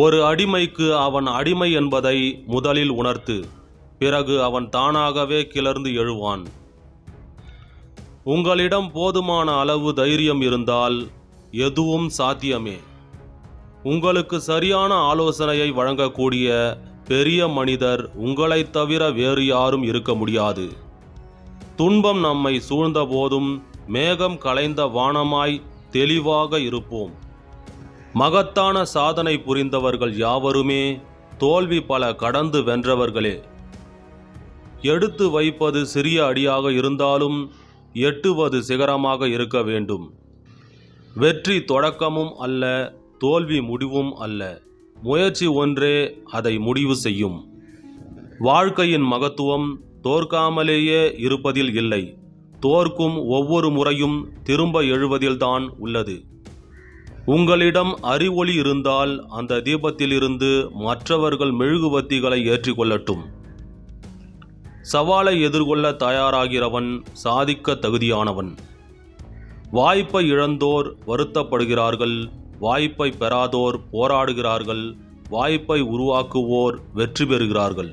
ஒரு அடிமைக்கு அவன் அடிமை என்பதை முதலில் உணர்த்து பிறகு அவன் தானாகவே கிளர்ந்து எழுவான். உங்களிடம் போதுமான அளவு தைரியம் இருந்தால் எதுவும் சாத்தியமே. உங்களுக்கு சரியான ஆலோசனையை வழங்கக்கூடிய பெரிய மனிதர் உங்களைத் தவிர வேறு யாரும் இருக்க முடியாது. துன்பம் நம்மை சூழ்ந்தபோதும் மேகம் கலைந்த வானமாய் தெளிவாக இருப்போம். மகத்தான சாதனை புரிந்தவர்கள் யாவருமே தோல்வி பல கடந்து வென்றவர்களே. எடுத்து வைப்பது சிறிய அடியாக இருந்தாலும் எட்டுவது சிகரமாக இருக்க வேண்டும். வெற்றி தொடக்கமும் அல்ல தோல்வி முடிவும் அல்ல. முயற்சி ஒன்றே அதை முடிவு செய்யும். வாழ்க்கையின் மகத்துவம் தோற்காமலேயே இருப்பதில் இல்லை. தோற்கும் ஒவ்வொரு முறையும் திரும்ப எழுவதில்தான் உள்ளது. உங்களிடம் அறிவொளி இருந்தால் அந்த தீபத்திலிருந்து மற்றவர்கள் மெழுகுவத்திகளை ஏற்றிக்கொள்ளட்டும். சவாலை எதிர்கொள்ள தயாராகிறவன் சாதிக்க தகுதியானவன். வாய்ப்பை இழந்தோர் வருத்தப்படுகிறார்கள் வாய்ப்பை பெறாதோர் போராடுகிறார்கள் வாய்ப்பை உருவாக்குவோர் வெற்றி பெறுகிறார்கள்.